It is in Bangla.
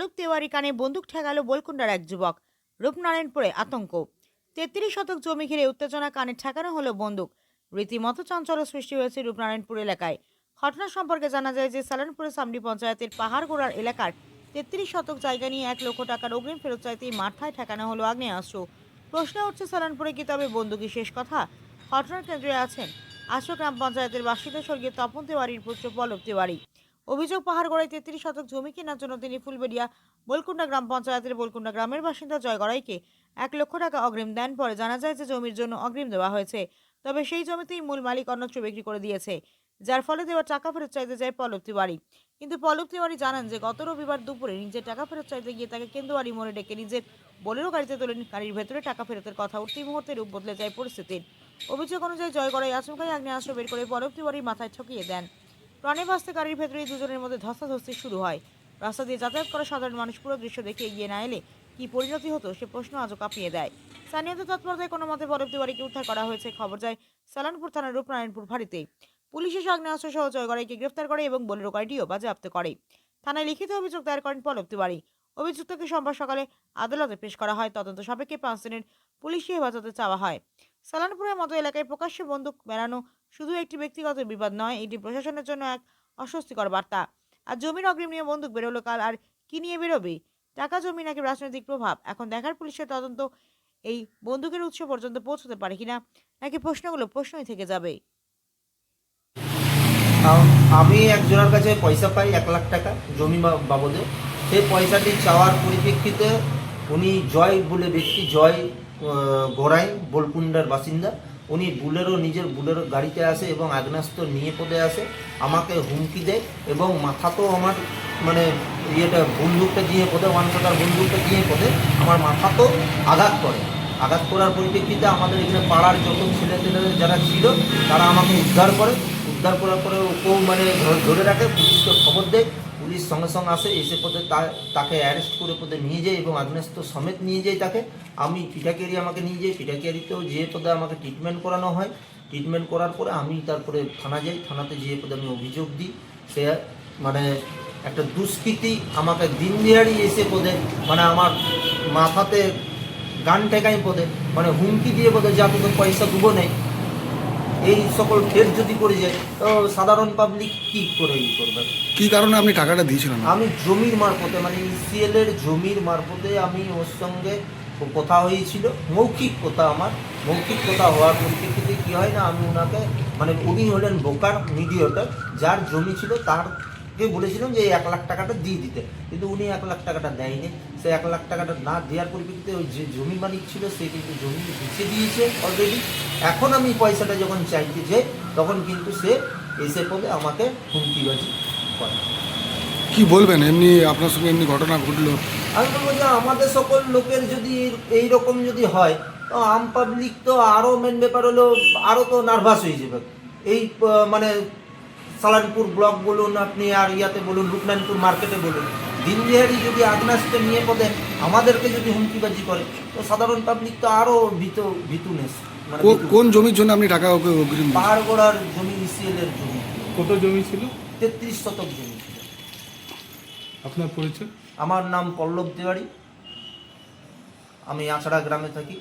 পল্লব তেওয়ারি কানে বন্দুক ঠেকালো বলকুন্ডার এক যুবক। রূপনারায়ণপুরে আতঙ্ক। তেত্রিশ শতক জমি ঘিরে উত্তেজনা কানে ঠেকানো হলো বন্দুক। রীতিমতো চঞ্চল সৃষ্টি হয়েছে রূপনারায়ণপুর এলাকায়। ঘটনা সম্পর্কে জানা যায় যে সালানপুরের সামডি পঞ্চায়েতের পাহাড়গোড়ার এলাকার তেত্রিশ শতক জায়গা নিয়ে এক লক্ষ টাকার অগ্রিম ফেরত চাইতেই মাথায় ঠেকানো হলো আগ্নেয়াস্ত্র। প্রশ্ন উঠছে সালানপুরে কি তবে বন্দুকই শেষ কথা? ঘটনার কেন্দ্রে আছেন আশ্র গ্রাম পঞ্চায়েতের বাসিন্দা স্বর্গীয় তপন তেওয়ারির পুত্র পল্লব তেওয়ারি। অভিযোগ পাহাড়গড়ায় তেত্রিশ শতক জমি কেনার জন্য তিনি ফুলবেড়িয়া বলকুন্ডা গ্রাম পঞ্চায়েতের বলকুন্ডা গ্রামের বাসিন্দা জয় গড়াইকে এক লক্ষ টাকা অগ্রিম দেন। পরে জানা যায় যে জমির জন্য অগ্রিম দেওয়া হয়েছে, তবে সেই জমিতেই মূল মালিক অন্যত্র বিক্রি করে দিয়েছে, যার ফলে দেওয়া টাকা ফেরত চাইতে যায় পল্লব তিওয়ারি। কিন্তু পল্লব তিওয়ারি জানান যে, গত রবিবার দুপুরে নিজের টাকা ফেরত চাইতে গিয়ে তাকে কেন্দুয়ারি মোড়ে ডেকে নিজের বোলেরো গাড়িতে তোলেন গাড়ির ভেতরে টাকা ফেরতের কথা উঠতেই মুহূর্তে রূপ বদলে যায় পরিস্থিতির। অভিযোগ অনুযায়ী জয় গড়াই আচমকাই আগ্নেয়াস্ত্র বের করে পল্লব তিওয়ারির মাথায় ঠকিয়ে দেন। প্রাণে বাঁচতে গাড়ির ভেতরেই দুজনের মধ্যে ধস্তাধস্তি শুরু হয়। রাস্তা দিয়ে যাতায়াত করা সাধারণ মানুষ পুরো দৃশ্য দেখে এগিয়ে না এলে কি পরিণতি হতো সে প্রশ্ন আজও কাঁপিয়ে দেয়। স্থানীয়দের তৎপরতায় কোনো মতে বরফ তিওয়ারিকে উদ্ধার করা হয়েছে। খবর যায় সালানপুর থানার রূপনারায়ণপুর ফাঁড়িতে পুলিশ এসে আগ্নেয়াস্ত্র সহ জয়গড়াইকে গ্রেফতার করে এবং বোলেরো গাড়িটিও বাজেয়াপ্ত করে। থানায় লিখিত অভিযোগ দায়ের করেন পল্লব তিওয়ারি অভিযুক্তকে সোমবার সকালে আদালতে পেশ করা হয়। তদন্ত সাপেক্ষে পাঁচ দিনের পুলিশি হেফাজতে চাওয়া হয়। সালানপুরের মতো এলাকায় প্রকাশ্যে বন্দুক বেড়ানো শুধু একটি ব্যক্তিগত বিবাদ নয়, এটি প্রশাসনের জন্য এক অস্বস্তিকর বার্তা। আর জমির অগ্রিম নিয়ে বন্দুক বেরোলো কাল, আর কি নিয়ে বেরোবে? টাকা জমি নাকি রাজনৈতিক প্রভাব? এখন দেখার পুলিশের তদন্ত এই বন্দুকের উৎস পর্যন্ত পৌঁছতে পারে কিনা? নাকি প্রশ্নগুলো প্রশ্নই থেকে যাবে? আম- একজনের কাছে পয়সা পাই এক লাখ টাকা জমি বাবদে। সেই পয়সাটি চাওয়ার পরিপ্রেক্ষিতে উনি জয় বলে ব্যক্তি জয় গড়াই বোলকুন্ডার বাসিন্দা। উনি বুলেরো নিজের বুলেরো গাড়িতে আসে এবং আগ্নেয়াস্ত্র নিয়ে পদে আসে, আমাকে হুমকি দেয় এবং মাথাতেও আমার মানে ইয়েটা বন্দুকটা দিয়ে পদে, ওয়ান শটার বন্দুকটা দিয়ে পদে আমার মাথাতেও আঘাত করে। আঘাত করার পরিপ্রেক্ষিতে আমাদের এখানে পাড়ার যত ছেলে ছেলে যারা ছিল, তারা আমাকে উদ্ধার করে। উদ্ধার করার পরে ওকেও মানে ধরে রাখে, পুলিশকে খবর দেয়। পুলিশ সঙ্গে সঙ্গে আসে, এসে পথে তাকে অ্যারেস্ট করে পথে নিয়ে যায় এবং আগ্নেস্ত সমেত নিয়ে যায় তাকে। আমি পিঠাকেরি আমাকে নিয়ে যাই পিঠাকেরিতেও যেয়ে পদে আমাকে ট্রিটমেন্ট করানো হয়। ট্রিটমেন্ট করার পরে আমি তারপরে থানা যাই, থানাতে যেয়ে পদে আমি অভিযোগ দিই। সে মানে একটা দুষ্কৃতি আমাকে দিন দিহাড়ি এসে পদে মানে আমার মাথাতে গান ঠেকাই পদে মানে হুমকি দিয়ে পদে যা তোকে পয়সা দেবো নেই এই সকল ফের যদি করে যায় তো সাধারণ পাবলিক কি করে ই করবে? কি কারণে আপনি টাকাটা দিয়েছিলেন? আমি জমির মারফতে মানে ইসিএল এর জমির মারফতে আমি ওর সঙ্গে কথা হয়েছিল। মৌখিক কথা আমার। মৌখিক কথা হওয়ার পরিপ্রেক্ষিতে কী হয় না আমি ওনাকে মানে উনি হলেন বোকার নিধি মিডিয়েটার যার জমি ছিল তারকে বলেছিলাম যে এক লাখ টাকাটা দিয়ে দিতে। কিন্তু উনি এক লাখ টাকাটা দেয়নি। সে এক লাখ টাকাটা না দেওয়ার পরিপ্রেক্ষিতে ওই যে জমি মালিক ছিল সে কিন্তু জমি বেঁচে দিয়েছে অলরেডি এখন আমি পয়সাটা যখন চাইতে যাই তখন কিন্তু সে এসে পদে আমাকে হুমকিবাজি করে। কি বলবেন? এমনি আপনার সঙ্গে এমনি ঘটনা ঘটলো। আমি বলব যে আমাদের সকল লোকের যদি এই রকম যদি হয় তো আম পাবলিক তো আরও মেন ব্যাপার হলো আরও তো নার্ভাস হয়ে যাবে। এই মানে সালানপুর ব্লক বলুন আপনি আর ইয়াতে বলুন রূপনারায়ণপুর মার্কেটে বলুন। দিনদিহারি যদি আগ্নাসকে নিয়ে পদে আমাদেরকে যদি হুমকিবাজি করে তো সাধারণ পাবলিক তো আরও ভীত ভীতুনেস মানে কোন জমির জন্য আপনি টাকা ওকে অগ্রিম দিয়েছেন? পাহাড়গোড়ার জমি ইসিএল এর জমি। কত জমি ছিল? তেত্রিশ শতক জমি ছিল। আপনার পরিচয়? আমার নাম পল্লব তিওয়ারি। আমি আছড়া গ্রামে থাকি।